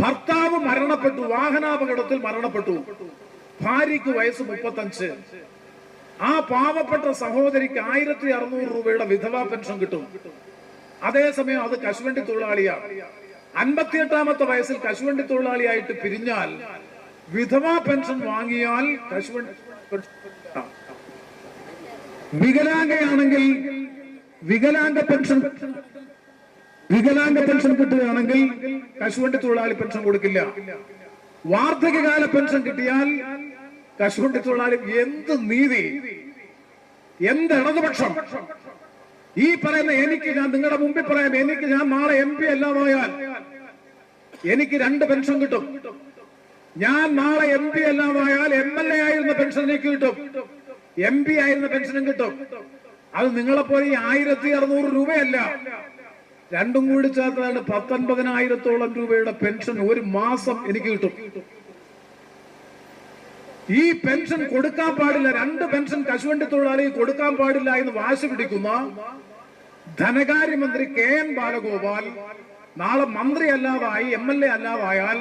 ഭർത്താവ് മരണപ്പെട്ടു വാഹനാപകടത്തിൽ മരണപ്പെട്ടു. ഭാര്യയ്ക്ക് വയസ്സ് മുപ്പത്തഞ്ച്. ആ പാവപ്പെട്ട സഹോദരിക്ക് ആയിരത്തി അറുന്നൂറ് രൂപയുടെ വിധവാ പെൻഷൻ കിട്ടും. അതേസമയം അത് കശുവണ്ടി തൊഴിലാളിയാണ് അൻപത്തിയെട്ടാമത്തെ വയസ്സിൽ കശുവണ്ടി തൊഴിലാളിയായിട്ട് പിരിഞ്ഞാൽ വിധവാ പെൻഷൻ വാങ്ങിയാൽ കശുവണ്ടി. വികലാംഗയാണെങ്കിൽ വികലാംഗ പെൻഷൻ വികലാംഗ പെൻഷൻ കിട്ടുകയാണെങ്കിൽ കശുവണ്ടി തൊഴിലാളി പെൻഷൻ കൊടുക്കില്ല. വാർദ്ധക്യകാല പെൻഷൻ കിട്ടിയാൽ കശുവണ്ടി തൊഴിലാളി എന്ത് നീതി എന്ത് ഇടതുപക്ഷം? ഈ പറയുന്ന എനിക്ക് ഞാൻ നിങ്ങളുടെ മുമ്പിൽ പറയാം എനിക്ക് ഞാൻ നാളെ എം പി അല്ലാതായാൽ എനിക്ക് രണ്ട് പെൻഷൻ കിട്ടും. ഞാൻ നാളെ എം പി അല്ലാതായാൽ എം എൽ എ ആയിരുന്ന പെൻഷൻ എനിക്ക് കിട്ടും. എം പി ആയിരുന്ന പെൻഷനും കിട്ടും. അത് നിങ്ങളെപ്പോലെ ഈ ആയിരത്തി അറുന്നൂറ് രൂപയല്ല. രണ്ടും കൂടി ചേർത്താണ് പത്തൊൻപതിനായിരത്തോളം രൂപയുടെ പെൻഷൻ ഒരു മാസം എനിക്ക് കിട്ടും. ഈ പെൻഷൻ കൊടുക്കാൻ പാടില്ല രണ്ട് പെൻഷൻ കശുവണ്ടി തൊഴിലാളി കൊടുക്കാൻ പാടില്ല എന്ന് വാശി പിടിക്കുന്ന ധനകാര്യമന്ത്രി കെ എൻ ബാലഗോപാൽ നാളെ മന്ത്രി അല്ലാതായി എം എൽ എ അല്ലാതായാൽ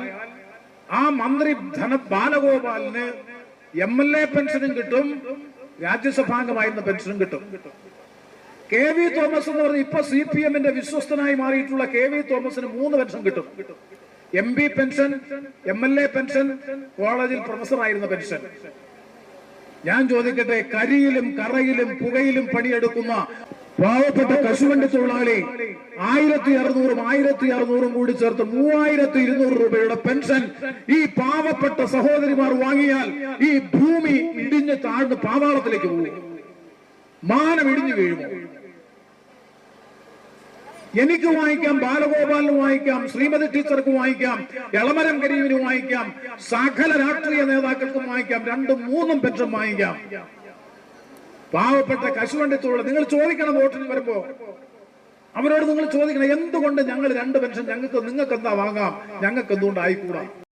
ആ മന്ത്രി ധന ബാലഗോപാലിന് എം എൽ എ പെൻഷനും കിട്ടും രാജ്യസഭാംഗമായിരുന്ന പെൻഷനും കിട്ടും. കെ വി തോമസ് എന്ന് പറഞ്ഞ ഇപ്പൊ സി പി എമ്മിന്റെ വിശ്വസ്തനായി മാറിയിട്ടുള്ള കെ വി തോമസിന് മൂന്ന് പെൻഷൻ കിട്ടും. M P pension M L A pension കോളേജിൽ പ്രൊഫസറായിരുന്ന പെൻഷൻ. ഞാൻ ചോദിക്കട്ടെ കരിയിലും കറയിലും പുകയിലും പണിയെടുക്കുന്ന പാവപ്പെട്ട കശുവണ്ടി തൊഴിലാളി ആയിരത്തി അറുന്നൂറും ആയിരത്തി അറുന്നൂറും കൂടി ചേർത്ത് മൂവായിരത്തി ഇരുന്നൂറ് രൂപയുടെ പെൻഷൻ ഈ പാവപ്പെട്ട സഹോദരിമാർ വാങ്ങിയാൽ ഈ ഭൂമി ഇടിഞ്ഞ് താഴ്ന്ന് പാതാളത്തിലേക്ക് പോകും. മാനം ഇടിഞ്ഞു വീഴുമോ എനിക്ക് വായിക്കാം ബാലഗോപാലിന് വായിക്കാം ശ്രീമതി ടീച്ചർക്ക് വായിക്കാം എളമരം കരീമിന് വായിക്കാം സകല രാഷ്ട്രീയ നേതാക്കൾക്കും വായിക്കാം രണ്ടും മൂന്നും പെൻഷൻ വായിക്കാം പാവപ്പെട്ട കശുവണ്ടി തൊഴിൽ നിങ്ങൾ ചോദിക്കണം വോട്ടിന് വരുമ്പോ. അവരോട് നിങ്ങൾ ചോദിക്കണം എന്തുകൊണ്ട് ഞങ്ങൾ രണ്ട് പെൻഷൻ ഞങ്ങൾക്ക് നിങ്ങൾക്ക് എന്താ വാങ്ങാം? ഞങ്ങൾക്ക് എന്തുകൊണ്ട് ആയിക്കൂടാ?